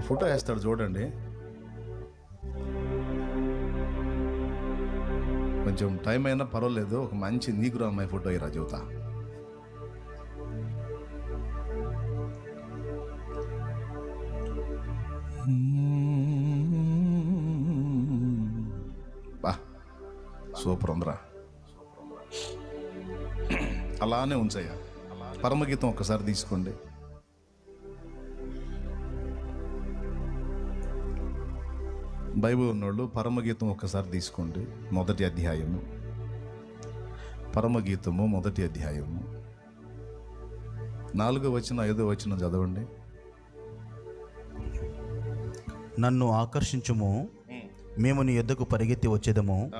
ఒక ఫోటో వేస్తాడు చూడండి. కొంచెం టైం అయినా పర్వాలేదు ఒక మంచి నీగురు అమ్మాయి ఫోటో ఇరా చూతా బా సూపర్ ఉందిరా. అలానే ఉంచయ్యా. పరమగీతం ఒక్కసారి తీసుకోండి. బైబిల్ ఉన్నోళ్ళు పరమగీతం ఒక్కసారి తీసుకోండి. మొదటి అధ్యాయము. పరమగీతము మొదటి అధ్యాయము. నాలుగో వచ్చిన ఐదో వచ్చిన చదవండి. నన్ను ఆకర్షించుము. మేము నీ యొద్దకు పరిగెత్తి వచ్చేదము.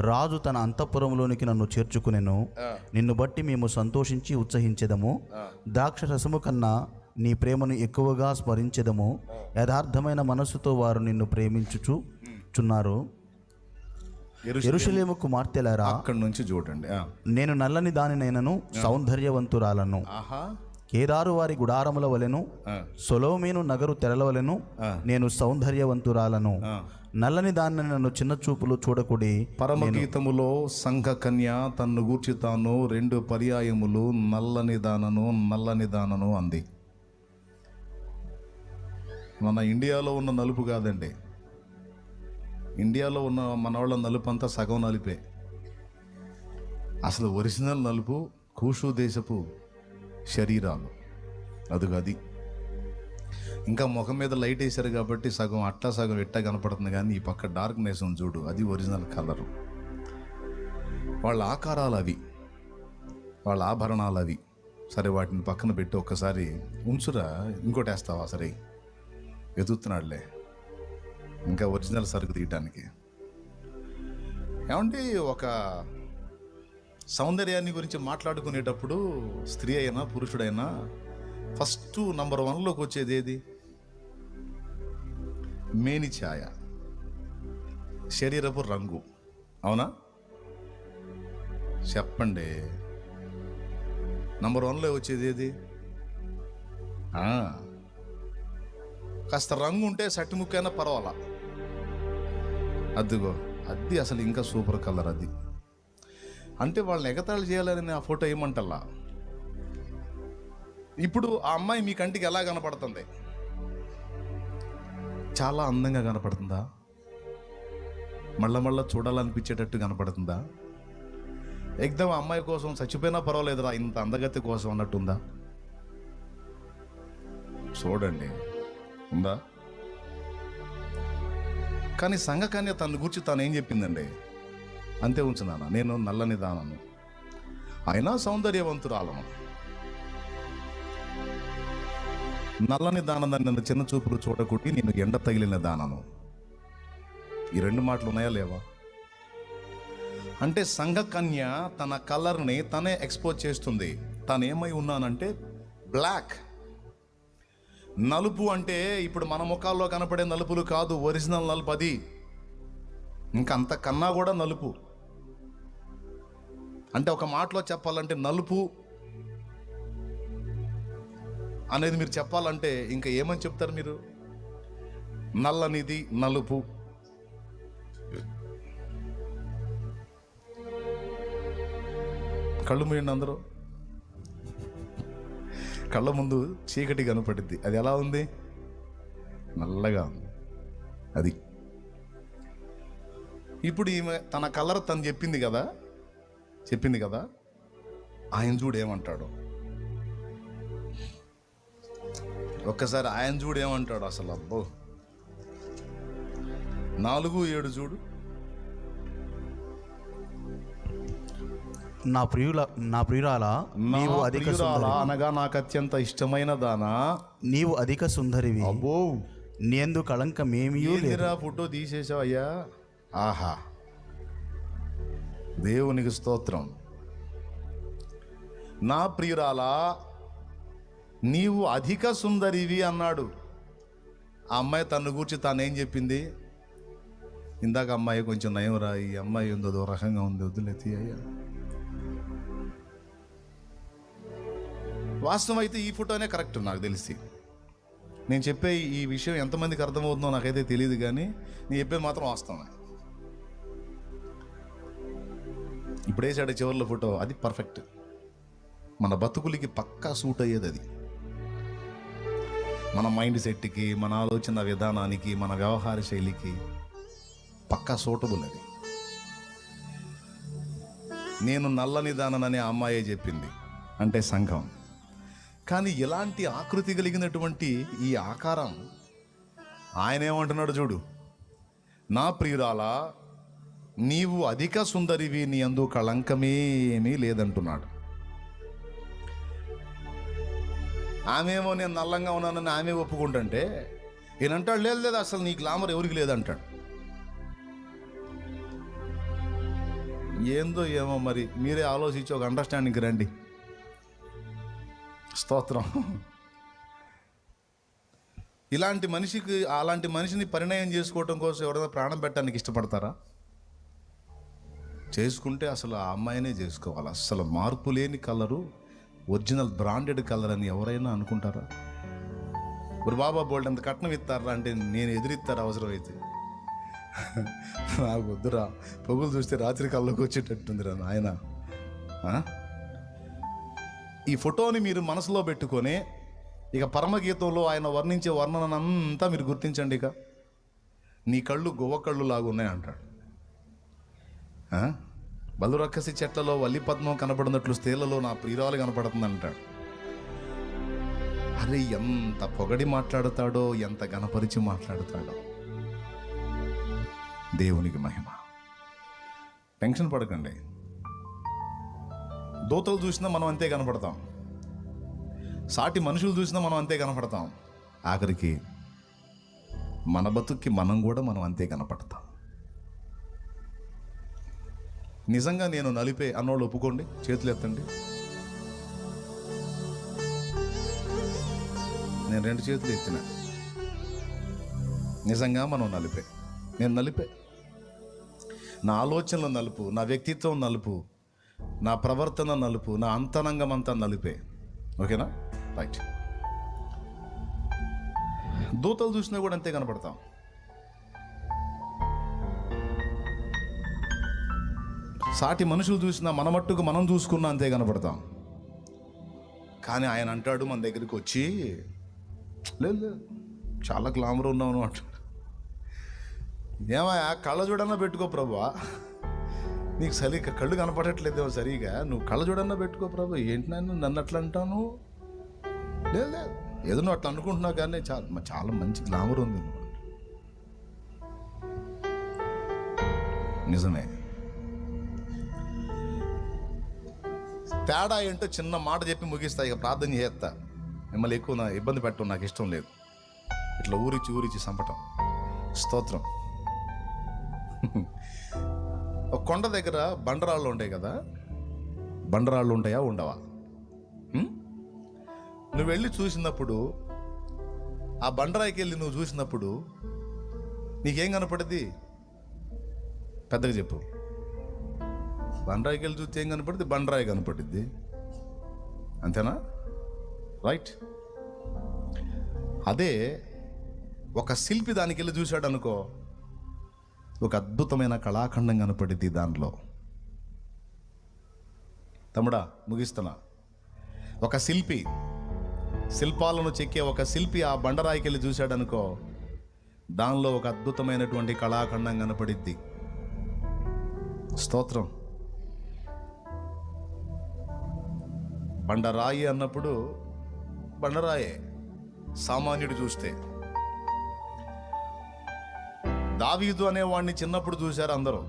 రాజు తన అంతఃపురంలోనికి నన్ను చేర్చుకునెను. నిన్ను బట్టి మేము సంతోషించి ఉత్సహించెదము. ద్రాక్ష రసము కన్నా నీ ప్రేమను ఎక్కువగా స్మరించెదము. యథార్థమైన మనస్సుతో వారు నిన్ను ప్రేమించుచు చున్నారు. ఎరుష- ఎరుషలేము కుమార్తెలారా అక్కడి నుంచి చూడండి. నేను నల్లని దానినైనను సౌందర్యవంతురాలను. కేదారు వారి గుడారముల వలెను. సొలోమేను నగరు తెరలవలెను నేను సౌందర్యవంతురాలను. నల్లని దాన్ని నన్ను చిన్న చూపులు చూడకుడి పరమగీతములో సంఘ కన్య తన్ను గూర్చి తాను రెండు పర్యాయములు నల్లని దానను నల్లని దానను అంది. మన ఇండియాలో ఉన్న నలుపు కాదండి. ఇండియాలో ఉన్న మన వాళ్ళ నలుపు అంతా సగం నలిపే. అసలు ఒరిజినల్ నలుపు కూషు దేశపు శరీరాలు. అదుగు అది ఇంకా ముఖం మీద లైట్ వేశారు కాబట్టి సగం అట్లా సగం ఇట్టా కనపడుతుంది కానీ ఈ పక్క డార్క్నెస్ ఉంది చూడు అది ఒరిజినల్ కలరు. వాళ్ళ ఆకారాలు అవి. వాళ్ళ ఆభరణాలు అవి. సరే వాటిని పక్కన పెట్టి ఒక్కసారి ఉంచురా ఇంకోటి వేస్తావా సరే. ఎదుగుతున్నాడులే ఇంకా ఒరిజినల్ సరుకు తీయటానికి. ఏమంటే ఒక సౌందర్యాన్ని గురించి మాట్లాడుకునేటప్పుడు స్త్రీ అయినా పురుషుడైనా ఫస్ట్ నంబర్ వన్లోకి వచ్చేది ఏది? మేని ఛాయ. శరీరపు రంగు. అవునా? చెప్పండి. నంబర్ వన్లో వచ్చేది ఏది? ఆ. కాస్త రంగు ఉంటే సట్టి ముక్కైనా పర్వాలా? అదిగో అది అసలు ఇంకా సూపర్ కలర్ అది. అంటే వాళ్ళని ఎగతాళి చేయాలని ఆ ఫోటో ఏమంటల్లా? ఇప్పుడు ఆ అమ్మాయి మీ కంటికి ఎలా కనపడుతుంది? చాలా అందంగా కనపడుతుందా? మళ్ళా మళ్ళా చూడాలనిపించేటట్టు కనపడుతుందా? ఎగ్దమ్ ఆ అమ్మాయి కోసం చచ్చిపోయినా పర్వాలేదురా ఇంత అందగతి కోసం అన్నట్టుందా? చూడండి. ఉందా? కానీ సంఘకన్య తన గురించి తాను ఏం చెప్పిందండి? అంతే ఉంచున్నాను నేను నల్లని దానను. అయినా సౌందర్యవంతురాలను. నల్లని దానదని నన్ను చిన్న చూపులు చూడకుట్టి నేను ఎండ తగిలిన దానను. ఈ రెండు మాటలు ఉన్నాయా లేవా? అంటే సంఘకన్య తన కలర్ని తనే ఎక్స్పోజ్ చేస్తుంది. తను ఏమై ఉన్నానంటే బ్లాక్. నలుపు అంటే ఇప్పుడు మన ముఖాల్లో కనపడే నలుపులు కాదు ఒరిజినల్ నలుపు అది. ఇంకా అంతకన్నా కూడా నలుపు. అంటే ఒక మాటలో చెప్పాలంటే నలుపు అనేది మీరు చెప్పాలంటే ఇంకా ఏమని చెప్తారు మీరు? నల్లనిది నలుపు. కళ్ళు మూయండి అందరూ. కళ్ళ ముందు చీకటి కనపడుద్ది. అది ఎలా ఉంది? నల్లగా ఉంది. అది. ఇప్పుడు ఈమె తన కలర్ తను చెప్పింది కదా? చెప్పింది కదా? ఆయన చూడు ఏమంటాడు. ఒక్కసారి ఆయన చూడు ఏమంటాడు అసలు అబ్బో. నాలుగు ఏడు చూడు. నా ప్రియుల నా ప్రియురాల నీవు అధిక అనగా నాకు అత్యంత ఇష్టమైన దానా? నీవు అధిక సుందరివి. అబ్బో. నేందు లేదు. ఏందిరా ఫోటో తీసేసావు అయ్యా? ఆహా. దేవునికి స్తోత్రం. నా ప్రియురాలా నీవు అధిక సుందరివి అన్నాడు. ఆ అమ్మాయి తను గూర్చి తానేం చెప్పింది? ఇందాక అమ్మాయి కొంచెం నయం రా ఈ అమ్మాయి ఉందో రకంగా ఉంది వద్దులేతి అయ్యా. వాస్తవం అయితే ఈ ఫోటోనే కరెక్ట్ నాకు తెలిసి. నేను చెప్పే ఈ విషయం ఎంతమందికి అర్థమవుతుందో నాకైతే తెలియదు కానీ నేను చెప్పేది మాత్రం వాస్తవమే. ఇప్పుడు వేసాడు చివరిలో ఫోటో అది పర్ఫెక్ట్. మన బతుకులకి పక్కా సూట్ అయ్యేది అది. మన మైండ్ సెట్కి మన ఆలోచన విధానానికి మన వ్యవహార శైలికి పక్కా సూటబుల్ అది. నేను నల్లని దానననే అమ్మాయే చెప్పింది. అంటే సంఘం. కానీ ఇలాంటి ఆకృతి కలిగినటువంటి ఈ ఆకారం ఆయన ఏమంటున్నాడు చూడు నా ప్రియురాలా నీవు అధిక సుందరివి నీ అందు కళంకమేమీ లేదంటున్నాడు. ఆమెమో నేను నల్లంగా ఉన్నానని ఆమె ఒప్పుకుంటుంటే ఈయనంటాడు లేదు లేదు అసలు నీ గ్లామర్ ఎవరికి లేదంటాడు. ఏందో ఏమో మరి మీరే ఆలోచించి ఒక అండర్స్టాండింగ్కి రండి. స్తోత్రం. ఇలాంటి మనిషికి అలాంటి మనిషిని పరిణయం చేసుకోవటం కోసం ఎవరైనా ప్రాణం పెట్టడానికి ఇష్టపడతారా? చేసుకుంటే అసలు ఆ అమ్మాయినే చేసుకోవాలి. అసలు మార్పు లేని కలరు ఒరిజినల్ బ్రాండెడ్ కలర్ అని ఎవరైనా అనుకుంటారా? ఇప్పుడు బాబా బోల్డ్ అంత కట్నం ఇస్తారా అంటే నేను ఎదురిస్తారు అవసరమైతే? నాకు వద్దురా. పొగులు చూస్తే రాత్రి కళ్ళకు వచ్చేటట్టుందిరా నాయన. ఆ? ఈ ఫోటోని మీరు మనసులో పెట్టుకొని ఇక పరమగీతంలో ఆయన వర్ణించే వర్ణనంతా మీరు గుర్తించండి ఇక. నీ కళ్ళు గువ్వ కళ్ళు లాగా ఉన్నాయి అంటాడు. బలురక్కసి చెట్లలో వల్లి పద్మం కనపడినట్లు స్త్రీలలో నా ప్రియురాలు కనపడుతుంది అంటాడు. అరే ఎంత పొగడి మాట్లాడతాడో ఎంత గణపరిచి మాట్లాడతాడో. దేవునికి మహిమ. టెన్షన్ పడకండి. దూతలు చూసినా మనం అంతే కనపడతాం. సాటి మనుషులు చూసినా మనం అంతే కనపడతాం. ఆఖరికి మన బతుక్కి మనం కూడా మనం అంతే కనపడతాం. నిజంగా నేను నలిపే అన్నోళ్ళు ఒప్పుకోండి చేతులు ఎత్తండి. నేను రెండు చేతులు ఎత్తిన. నిజంగా మనం నలిపే. నేను నలిపే. నా ఆలోచనలు నలుపు నా వ్యక్తిత్వం నలుపు. నా ప్రవర్తన నలుపు నా అంతరంగం అంతా నలిపే. ఓకేనా? రైట్ దూతలు చూసినా కూడా అంతే కనపడతాం. సాటి మనుషులు చూసినా మన మట్టుకు మనం చూసుకున్నా అంతే కనపడతాం. కానీ ఆయన అంటాడు మన దగ్గరికి వచ్చి లేదు లేదు చాలా గ్లామర్ ఉన్నావు అంటాడు ఏమయ్యా కళ్ళ చూడన్నా పెట్టుకో ప్రభా. నీకు సరిగ్గా కళ్ళు కనపడట్లేదేమో సరిగా. నువ్వు కళ్ళ చూడన్నా పెట్టుకో ప్రభు. ఏంటి నన్ను నన్ను అట్లా అంటాను లేదు లేదు. ఏదో నువ్వు అట్లా అనుకుంటున్నావు కానీ చాలా చాలా మంచి గ్లామర్ ఉంది నిజమే. తేడా ఏంటో చిన్న మాట చెప్పి ముగిస్తా ఇక ప్రార్థన చేస్తా. మిమ్మల్ని ఎక్కువ నా ఇబ్బంది పెట్టడం నాకు ఇష్టం లేదు. ఇట్లా ఊరిచి ఊరిచి చంపటం స్తోత్రం. ఒక కొండ దగ్గర బండరాళ్ళు ఉంటాయి కదా? బండరాళ్ళు ఉంటాయా ఉండవా? నువ్వు వెళ్ళి చూసినప్పుడు ఆ బండరాయికి వెళ్ళి నువ్వు చూసినప్పుడు నీకేం కనపడింది? పెద్దగా చెప్పు. బండరాయికి వెళ్ళి చూస్తే ఏం కనపడింది? బండరాయి కనపడింది అంతేనా? రైట్. అదే ఒక శిల్పి దానికి వెళ్ళి చూశాడు అనుకో ఒక అద్భుతమైన కళాఖండం కనపడింది దానిలో. తమ్ముడా ముగిస్తున్నా. ఒక శిల్పి శిల్పాలను చెక్కే ఒక శిల్పి ఆ బండరాయికి వెళ్ళి చూశాడనుకో దానిలో ఒక అద్భుతమైనటువంటి కళాఖండం కనపడిద్ది స్తోత్రం. బండరాయి అన్నప్పుడు బండరాయే సామాన్యుడు చూస్తే. దావీదు అనేవాడిని చిన్నప్పుడు చూశారు అందరూ.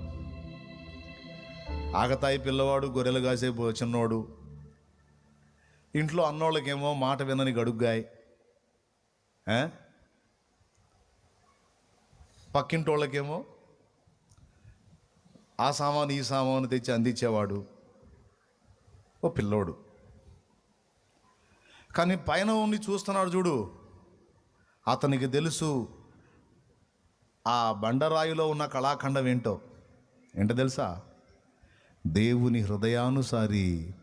ఆగతాయి పిల్లవాడు గొర్రెలు కాసే చిన్నోడు. ఇంట్లో అన్నోళ్ళకేమో మాట వినని గడుగ్గాయి. పక్కింటోళ్ళకేమో ఆ సామాను ఈ సామాను తెచ్చి అందించేవాడు. ఓ పిల్లోడు. కానీ పైన ఉండి చూస్తున్నాడు చూడు. అతనికి తెలుసు ఆ బండరాయిలో ఉన్న కళాఖండం ఏంటో? ఏంటో తెలుసా? దేవుని హృదయానుసారి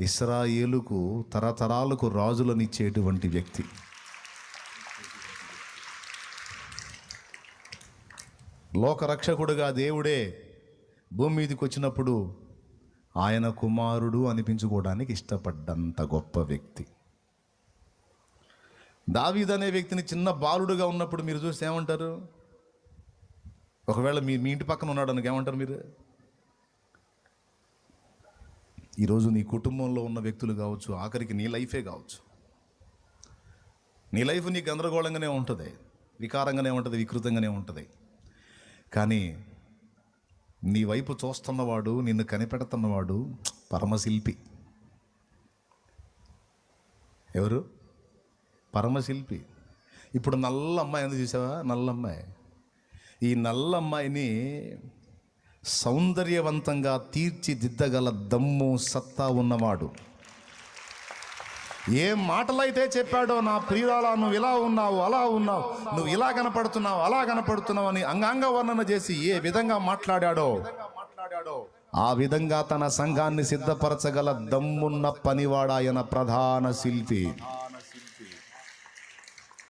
ఇస్రాయేలుకు తరతరాలకు రాజులనిచ్చేటువంటి వ్యక్తి. లోకరక్షకుడుగా దేవుడే భూమి మీదకి వచ్చినప్పుడు ఆయన కుమారుడు అనిపించుకోవడానికి ఇష్టపడ్డంత గొప్ప వ్యక్తి. దావీద్ అనే వ్యక్తిని చిన్న బాలుడుగా ఉన్నప్పుడు మీరు చూస్తే ఏమంటారు? ఒకవేళ మీ మీ ఇంటి పక్కన ఉన్నాడు అనుకు ఏమంటారు మీరు? ఈరోజు నీ కుటుంబంలో ఉన్న వ్యక్తులు కావచ్చు ఆఖరికి నీ లైఫే కావచ్చు. నీ లైఫ్ నీ గందరగోళంగానే ఉంటుంది వికారంగానే ఉంటుంది వికృతంగానే ఉంటుంది. కానీ నీ వైపు చూస్తున్నవాడు నిన్ను కనిపెడుతున్నవాడు పరమశిల్పి. ఎవరు? పరమశిల్పి. ఇప్పుడు నల్ల అమ్మాయి ఎందుకు చూసావా? నల్ల అమ్మాయి. ఈ నల్లమ్మాయిని సౌందర్యవంతంగా తీర్చిదిద్దగల దమ్ము సత్తా ఉన్నవాడు. ఏ మాటలైతే చెప్పాడో నా ప్రియురాల నువ్వు ఇలా ఉన్నావు అలా ఉన్నావు నువ్వు ఇలా కనపడుతున్నావు అలా కనపడుతున్నావు అని అంగాంగ వర్ణన చేసి ఏ విధంగా మాట్లాడాడో ఆ విధంగా తన సంఘాన్ని సిద్ధపరచగల దమ్మున్న పనివాడాయన ప్రధాన శిల్పి.